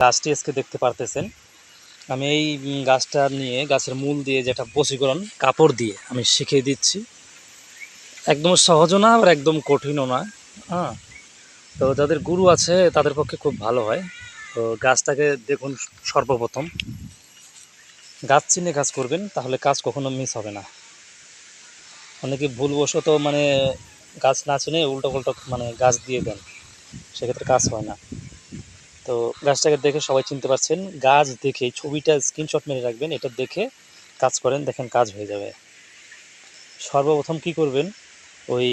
গাছটি আজকে দেখতে পারতেছেন। আমি এই গাছটা নিয়ে, গাছের মূল দিয়ে যেটা বশীকরণ, কাপড় দিয়ে আমি শিখিয়ে দিচ্ছি। একদম সহজও না, আবার একদম কঠিনও না। হ্যাঁ তো যাদের গুরু আছে, তাদের পক্ষে খুব ভালো হয়। তো গাছটাকে দেখুন সর্বপ্রথম। গাছ চিনে কাজ করবেন, তাহলে কাজ কখনো মিস হবে না। অনেকে ভুলবশত মানে গাছ না চিনে উল্টো পাল্টো মানে গাছ দিয়ে দেন, সেক্ষেত্রে কাজ হয় না। তো গাছটাকে দেখে সবাই চিনতে পারছেন। গাছ দেখে, ছবিটা স্ক্রিনশট মেরে রাখবেন, এটা দেখে কাজ করেন, দেখেন কাজ হয়ে যাবে। সর্বপ্রথম কি করবেন? ওই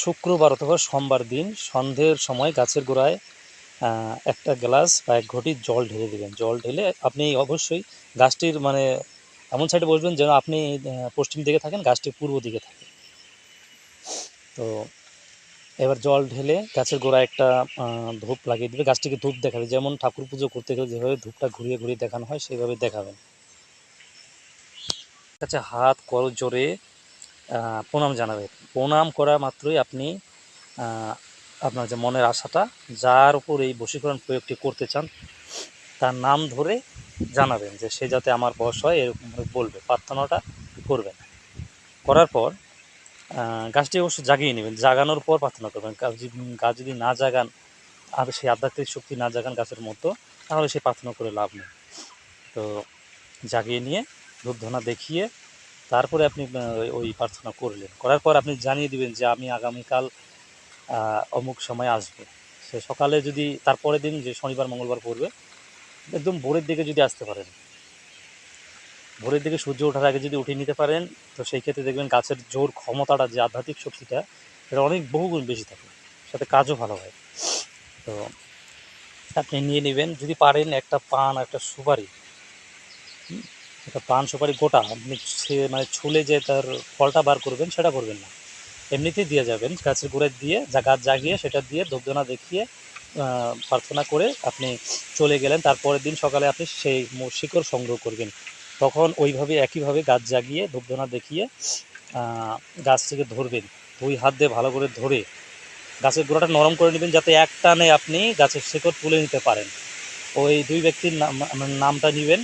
শুক্রবার অথবা সোমবার দিন সন্ধ্যের সময় গাছের গোড়ায় একটা গ্লাস বা এক ঘটি জল ঢেলে দেবেন। জল ঢেলে আপনি অবশ্যই গাছটির মানে এমন সাইডে বসবেন যেন আপনি পশ্চিম দিকে থাকেন, গাছটি পূর্ব দিকে থাকে। তো এবার জল ঢেলে গাছের গোড়ায় একটা ধূপ লাগিয়ে দেবে। গাছটিকে ধূপ দেখাবে। যেমন ঠাকুর পুজো করতে গেলে যেভাবে ধূপটা ঘুরিয়ে ঘুরিয়ে দেখানো হয়, সেইভাবে দেখাবেন। কাছে হাত কর জোরে প্রণাম জানাবে। প্রণাম করা মাত্রই আপনি আপনার যে মনের আশাটা, যার উপর এই বশীকরণ প্রয়োগটি করতে চান, তার নাম ধরে জানাবেন যে সে যাতে আমার বয়স হয়, এরকম বলবে। প্রার্থনাটা করবেন। করার পর গাছটি অবশ্যই জাগিয়ে নেবেন, জাগানোর পর প্রার্থনা করবেন। গাছ যদি- না জাগান, আর সেই আধ্যাত্মিক শক্তি না জাগান গাছের মতো, তাহলে সে প্রার্থনা করে লাভ নেই। তো জাগিয়ে নিয়ে ধূপধনা দেখিয়ে তারপরে আপনি ওই- প্রার্থনা করলেন। করার পর আপনি জানিয়ে দিবেন যে আমি আগামীকাল অমুক সময় আসব। সে সকালে যদি তারপরের দিন যে শনিবার, মঙ্গলবার পড়বে, একদম ভোরের দিকে যদি আসতে পারেন ভোরের দিকে সূর্য ওঠার আগে যদি উঠিয়ে নিতে পারেন, তো সেই ক্ষেত্রে দেখবেন গাছের জোর ক্ষমতাটা, যে আধ্যাত্মিক শক্তিটা সেটা অনেক বহুগুণ বেশি থাকে। সাথে কাজও ভালো হয়। তো আপনি নিয়ে নেবেন। যদি পারেন একটা পান, একটা সুপারি। একটা পান, সুপারি গোটা। আপনি মানে ছুলে যে তার ফলটা বার করবেন, সেটা করবেন না। এমনিতেই দিয়ে যাবেন। গাছের গোড়ায় দিয়ে, যা গাছ জাগিয়ে, সেটা দিয়ে ধূপধনা দেখিয়ে প্রার্থনা করে আপনি চলে গেলেন। তারপরের দিন সকালে আপনি সেই শিকড় সংগ্রহ করবেন। তখন ওইভাবে, একইভাবে গাছ জাগিয়ে ধূপধনা দেখিয়ে গাছটিকে ধরবেন। দুই হাত দিয়ে ভালো করে ধরে গাছের গোড়াটা নরম করে নেবেন যাতে এক টানে আপনি গাছের শেকড় তুলে নিতে পারেন। ওই দুই ব্যক্তির নাম, নামটা নেবেন।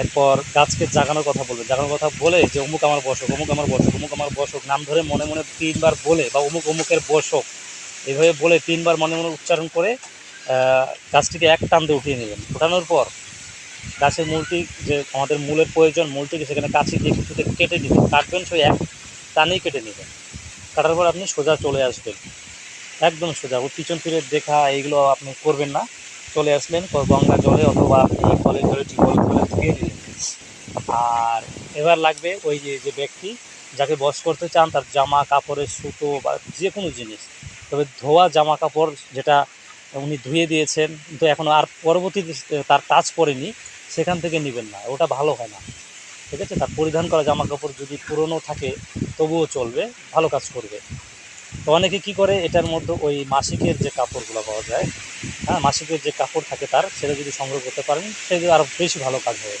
এরপর গাছকে জাগানোর কথা বলবেন। জাগানোর কথা বলে যে, অমুক আমার বসক অমুক আমার বসক অমুক আমার বসক নাম ধরে মনে মনে তিনবার বলে বা অমুক অমুকের বসক এইভাবে বলে তিনবার মনে মনে উচ্চারণ করে গাছটিকে এক টান দিয়ে উঠিয়ে নেবেন। উঠানোর পর গাছের মূলটি যে আমাদের মূলের প্রয়োজন মূলটিকে সেখানে কাছে দিয়ে কিছুতে কেটে নেবেন কাটবেন সেই এক টানেই কেটে নেবেন। কাটার পর আপনি সোজা চলে আসবেন। একদম সোজা। ও পিছন ফিরে দেখা, এইগুলো আপনি করবেন না। চলে আসলেন গঙ্গা জলে অথবা আপনি কলের জলে টিউবওয়েল জলে ধুয়ে নিলেন আর এবার লাগবে ওই যে যে ব্যক্তি যাকে বস করতে চান, তার জামা, কাপড়ের সুতো বা যে কোনো জিনিস। তবে ধোয়া জামা কাপড় যেটা উনি ধুয়ে দিয়েছেন, কিন্তু এখন আর পরবর্তীতে তার টাচ পড়েনি সেখান থেকে নেবেন না, ওটা ভালো হয় না। ঠিক আছে? তার পরিধান করা জামা কাপড় যদি পুরনো থাকে, তবুও চলবে, ভালো কাজ করবে। তো অনেকে কী করে, এটার মধ্যে ওই মাসিকের যে কাপড়গুলো পাওয়া যায় হ্যাঁ মাসিকের যে কাপড় থাকে তার, সেটা যদি সংগ্রহ করতে পারেন সেগুলো আরও বেশি ভালো কাজ হবে।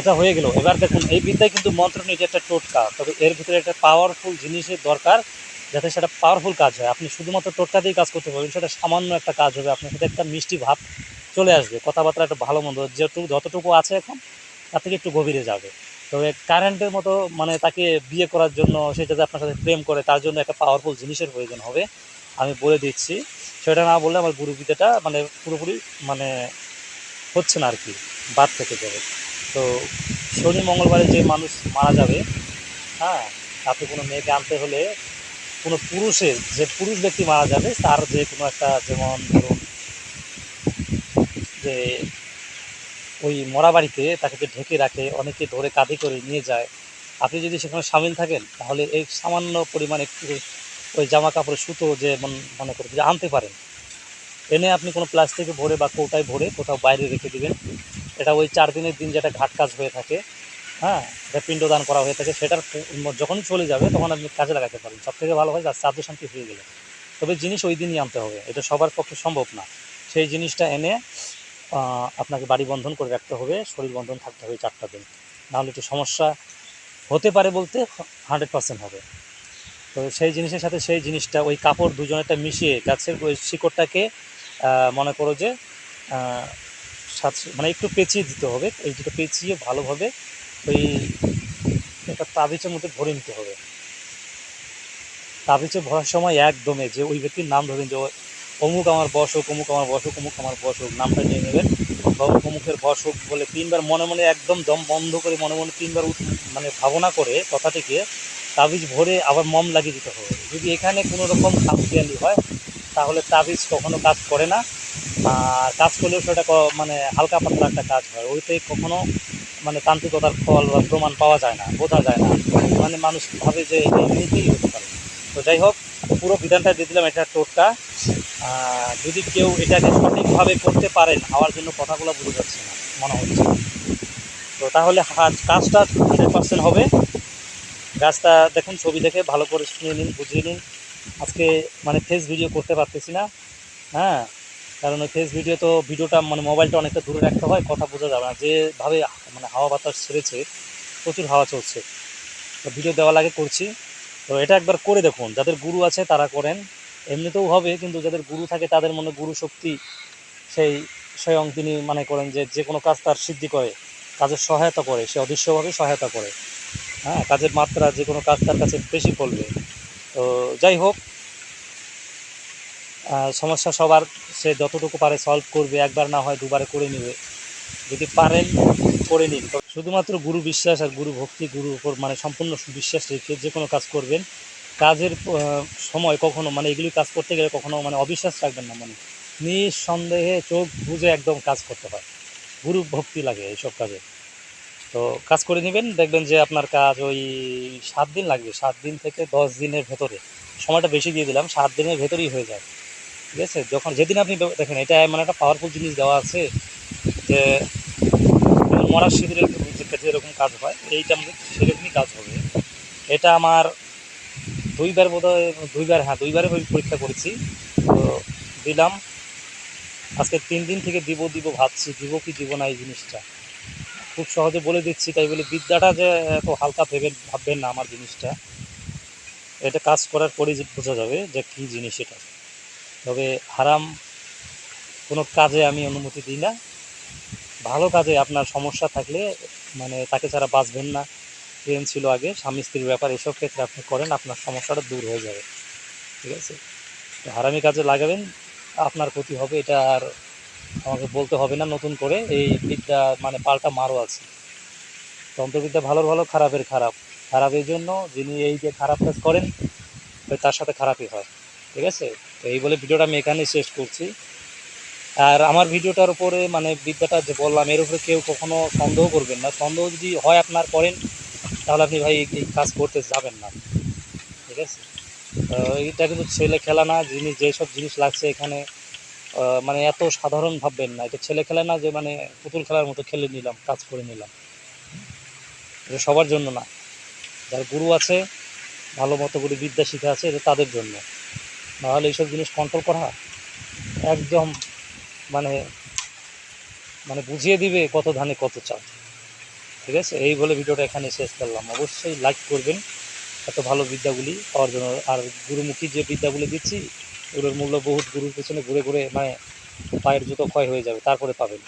এটা হয়ে গেল। এবার দেখুন, এই বিদ্যায় কিন্তু মন্ত্র নেই যে একটা টোটকা, তবে এর ভিতরে একটা পাওয়ারফুল জিনিসের দরকার, যাতে সেটা পাওয়ারফুল কাজ হয়। আপনি শুধুমাত্র টোটকা দিয়েই কাজ করতে পারবেন, সেটা সামান্য একটা কাজ হবে, আপনার সাথে একটা মিষ্টি ভাব চলে আসবে। কথাবার্তা একটা ভালো মন্দ যেটুকু যতটুকু আছে এখন, তার থেকে একটু গভীরে যাবে। তবে কারেন্টের মতো মানে তাকে বিয়ে করার জন্য, সে যাতে আপনার সাথে প্রেম করে, তার জন্য একটা পাওয়ারফুল জিনিসের প্রয়োজন হবে, আমি বলে দিচ্ছি। সেটা না বললে আমার গুরুবিদ্যাটা মানে পুরোপুরি মানে হচ্ছে না আর কি বাদ থেকে যাবে। তো শনি মঙ্গলবারে যে মানুষ মারা যাবে হ্যাঁ আপনি কোনো মেয়েকে আনতে হলে কোনো পুরুষের, যে পুরুষ ব্যক্তি মারা যাবে, তার যে কোনো একটা, যেমন ধরুন যে ওই মরা বাড়িতে তাকে যে ঢেকে রাখে, অনেকে ধরে কাঁধে করে নিয়ে যায়। আপনি যদি সেখানে সামিল থাকেন, তাহলে এই সামান্য পরিমাণ একটু ওই জামা কাপড়ের সুতো যে মন- করে যে আনতে পারেন। এনে আপনি কোনো প্লাস্টিকে ভরে বা কৌটায় ভরে কোথাও বাইরে রেখে দিবেন। এটা ওই চার দিনের দিন যেটা ঘাট কাজ হয়ে থাকে হ্যাঁ এটা পিণ্ডদান করা হয়ে থাকে, সেটার যখন চলে যাবে তখন আপনি কাজে লাগাতে পারেন। সব থেকে ভালো হয় সাধ্য শান্তি হয়ে গেলে। তবে জিনিস ওই দিনই আনতে হবে, এটা সবার পক্ষে সম্ভব না। সেই জিনিসটা এনে আপনাকে বাড়ি বন্ধন করে রাখতে হবে, শরীর বন্ধন থাকতে হবে চারটা দিন। নাহলে একটু সমস্যা হতে পারে বলতে হান্ড্রেড পার্সেন্ট হবে। তো সেই জিনিসের সাথে সেই জিনিসটা, ওই কাপড় দুজনেরটা মিশিয়ে গাছের ওই শিকড়টাকে মনে করো যে মানে একটু পেঁচিয়ে দিতে হবে। এই দুটো পেঁচিয়ে ভালোভাবে ওই একটা তাবিজের মধ্যে ভরে নিতে হবে। তাবিজে ভরার সময় একদমে যে ওই ব্যক্তির নাম ধরবেন যে অমুক আমার বসক অমুক আমার বসক অমুক আমার বসক নামটা নিয়ে নেবেন। বা অমুকের বসক বলে তিনবার মনে মনে একদম দম বন্ধ করে মনে মনে তিনবার মানে ভাবনা করে কথাটিকে তাবিজ ভরে আবার মম লাগিয়ে দিতে হবে। যদি এখানে কোনো রকম খামখেয়ালি হয়, তাহলে তাবিজ কখনো কাজ করে না। আর কাজ করলেও সেটা মানে হালকা পাতলা একটা কাজ হয়। ওইতে কখনো মানে তান্ত্রিকতার ফল বা প্রমাণ পাওয়া যায় না, বোঝা যায় না। মানে মানুষ ভাবে যে এটা এমনিতেই হতে পারে। তো যাই হোক, পুরো বিধানটা দিয়ে দিলাম, এটা টোটকা। যদি কেউ এটাকে সঠিকভাবে করতে পারেন হওয়ার জন্য কথাগুলো বুঝে যাচ্ছে না, মনে হচ্ছে তো তাহলে কাজটা হান্ড্রেড পার্সেন্ট হবে। গাছটা দেখুন, ছবি দেখে ভালো করে শুনে নিন, বুঝিয়ে নিন। আজকে মানে ফেস ভিডিও করতে পারতেছি না হ্যাঁ? কারণ ওই ফেস ভিডিও তো, ভিডিওটা মানে মোবাইলটা অনেকটা দূরে রাখতে হয়, কথা বোঝা যাবে না। যেভাবে মানে হাওয়া বাতাস ছেড়েছে, প্রচুর হাওয়া চলছে। তো ভিডিও দেওয়া লাগে করছি। তো এটা একবার করে দেখুন, যাদের গুরু আছে তারা করেন। এমনিতেও হবে, কিন্তু যাদের গুরু থাকে তাদের মনে গুরু শক্তি সেই স্বয়ং তিনি মানে করেন যে যে কোনো কাজ তার সিদ্ধি করে, কাজের সহায়তা করে, সে অদৃশ্যভাবে সহায়তা করে। হ্যাঁ কাজের মাত্রা যে কোনো কাজ তার কাছে বেশি পড়বে তো যাই হোক সমস্যা সবার, সে যতটুকু পারে সলভ করবে, একবার না হয় দুবারে করে নেবে। যদি পারেন, করে নিন। শুধুমাত্র গুরু বিশ্বাস আর গুরু ভক্তি, গুরুর উপর মানে সম্পূর্ণ বিশ্বাস রেখে যে কোনো কাজ করবেন। কাজের সময় কখনো মানে এগুলি কাজ করতে গেলে কখনো মানে অবিশ্বাস রাখবেন না মানে। নিঃসন্দেহে চোখ বুঝে একদম কাজ করতে হয়। গুরু ভক্তি লাগে এইসব কাজে। তো কাজ করে নেবেন, দেখবেন যে আপনার কাজ ওই সাত দিন লাগবে। সাত দিন থেকে দশ দিনের ভেতরে। সময়টা বেশি দিয়ে দিলাম, সাত দিনের ভেতরেই হয়ে যায়। ঠিক আছে? যখন যেদিন আপনি দেখেন, এটা মানে একটা পাওয়ারফুল জিনিস দেওয়া আছে যে, মরার সিঁদুরের যেরকম কাজ হয়, এইটা সেরকমই কাজ হবে। এটা আমার দুইবার বোধ দুইবার হ্যাঁ দুইবারে পরীক্ষা করেছি। তো দিলাম। আজকে তিন দিন থেকে দিব দিব ভাবছি, দিব কি দিব না এই জিনিসটা। খুব সহজে বলে দিচ্ছি, তাই বলে বিদ্যাটা যে এত হালকা ভেবেন ভাববেন না আমার জিনিসটা। এটা কাজ করার পরেই বোঝা যাবে যে কী জিনিস এটা। তবে হারাম কোনো কাজে আমি অনুমতি দিই না। ভালো কাজে আপনার সমস্যা থাকলে মানে তাকে ছাড়া বাঁচবেন না। প্রেম ছিল আগে, স্বামী স্ত্রীর ব্যাপার, এসব ক্ষেত্রে আপনি করেন, আপনার সমস্যাটা দূর হয়ে যাবে। ঠিক আছে? হারামি কাজে লাগাবেন, আপনার ক্ষতি হবে, এটা আর আমাকে বলতে হবে না, নতুন করে। এই বিদ্যা মানে পাল্টা মারও আছে। তন্ত্রবিদ্যা ভালোর ভালো, খারাপের খারাপ। খারাপের জন্য যিনি এই যে খারাপ কাজ করেন তার সাথে খারাপই হয়। ঠিক আছে? তো এই বলে ভিডিওটা আমি এখানেই শেষ করছি। আর আমার ভিডিওটার উপরে মানে বিদ্যাটা যে বললাম, এর উপরে কেউ কখনো সন্দেহ করবেন না। সন্দেহ যদি হয় আপনার, করেন। তাহলে আপনি ভাই এই- কাজ করতে যাবেন না। ঠিক আছে? তো এইটা কিন্তু ছেলে খেলা না জিনিস যেসব জিনিস লাগছে এখানে মানে এত সাধারণ ভাববেন না। এটা ছেলে খেলা না যে মানে পুতুল খেলার মতো খেলে নিলাম, কাজ করে নিলাম। এটা সবার জন্য না। যার গুরু আছে, ভালো মতো করে বিদ্যা শিখা আছে, এটা তাদের জন্য। নাহলে এইসব জিনিস কন্ট্রোল করা একদম মানে মানে বুঝিয়ে দিবে কত ধানে কত চাল। ঠিক আছে? এই বলে ভিডিওটা এখানে শেষ করলাম। অবশ্যই লাইক করবেন। এত ভালো বিদ্যাগুলি পাওয়ার জন্য। আর গুরুমুখী যে বিদ্যাগুলি দিচ্ছি ওগুলোর মূল্য বহুত গুরুর পেছনে ঘুরে ঘুরে মানে পায়ের জুতো ক্ষয় হয়ে যাবে, তারপরে পাবেন।